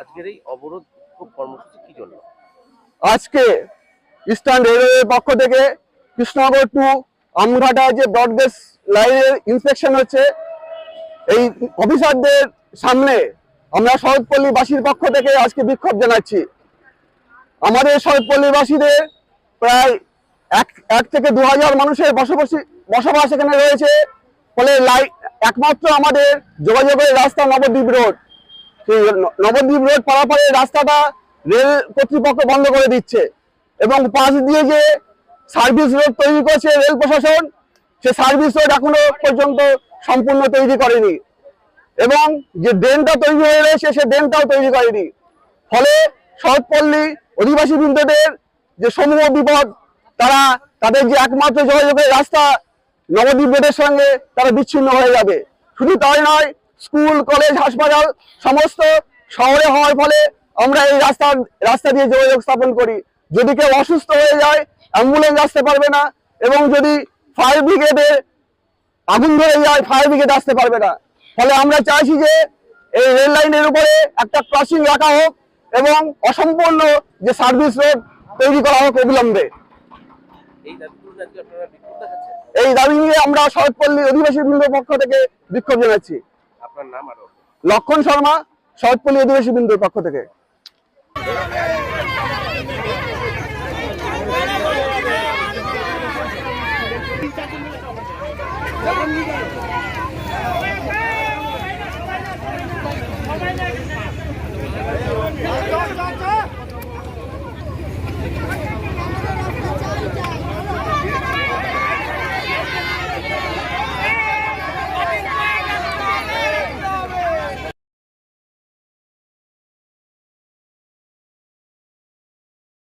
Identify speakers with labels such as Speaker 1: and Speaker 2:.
Speaker 1: আজকের এই অবরোধ কর্মসূচি, কি জন্য?
Speaker 2: আজকে ইস্টার্ন রেলওয়ের পক্ষ থেকে কৃষ্ণনগর টু আমঘাটা যে ব্রডগেজ লাইনের ইন্সপেকশন হচ্ছে, এই অফিসারদের সামনে আমরা শরৎপল্লীবাসীর পক্ষ থেকে আজকে বিক্ষোভ জানাচ্ছি। আমাদের শরৎপল্লীবাসীদের প্রায় এক এক থেকে দু হাজার মানুষের বসবাসী, বসবাস এখানে রয়েছে। ফলে লাই, একমাত্র আমাদের যোগাযোগের রাস্তা নবদ্বীপ রোড। নবদ্বীপ রোড পারাপারের রাস্তাটা রেল কর্তৃপক্ষ বন্ধ করে দিচ্ছে এবং পাশ দিয়ে যে সার্ভিস রোড তৈরি করছে রেল প্রশাসন, সে সার্ভিস রোড এখনও পর্যন্ত সম্পূর্ণ তৈরি করেনি এবং যে ড্রেনটা তৈরি হয়ে রয়েছে, সে ড্রেনটাও তৈরি করেনি। ফলে শরৎপল্লী অধিবাসী বৃন্দদের যে সমূহ বিপদ, তারা তাদের যে একমাত্র যোগাযোগের রাস্তা নবদ্বীপ রোডের সঙ্গে তারা বিচ্ছিন্ন হয়ে যাবে। শুধু তাই নয় স্কুল কলেজ হাসপাতাল সমস্ত শহরে হওয়ার ফলে আমরা এই রাস্তা রাস্তা দিয়ে যোগাযোগ স্থাপন করি। যদি কেউ অসুস্থ হয়ে যায় অ্যাম্বুলেন্স আসতে পারবে না এবং যদি ফায়ার ব্রিগেডে আগুন ধরে যায় ফায়ার ব্রিগেড আসতে পারবে না। ফলে আমরা চাইছি যে এই রেল লাইনের উপরে একটা ক্রসিং রাখা হোক এবং অসম্পূর্ণ যে সার্ভিস রোড তৈরি করা হোক অবিলম্বে।
Speaker 1: এই
Speaker 2: দাবি নিয়ে আমরা শরৎপল্লী অধিবাসী বৃন্দের পক্ষ থেকে বিক্ষোভ জানাচ্ছি।
Speaker 1: আপনার নাম আরও?
Speaker 2: লক্ষণ শর্মা শরৎপল্লী অধিবাসী বিন্দুর পক্ষ থেকে।
Speaker 3: যখন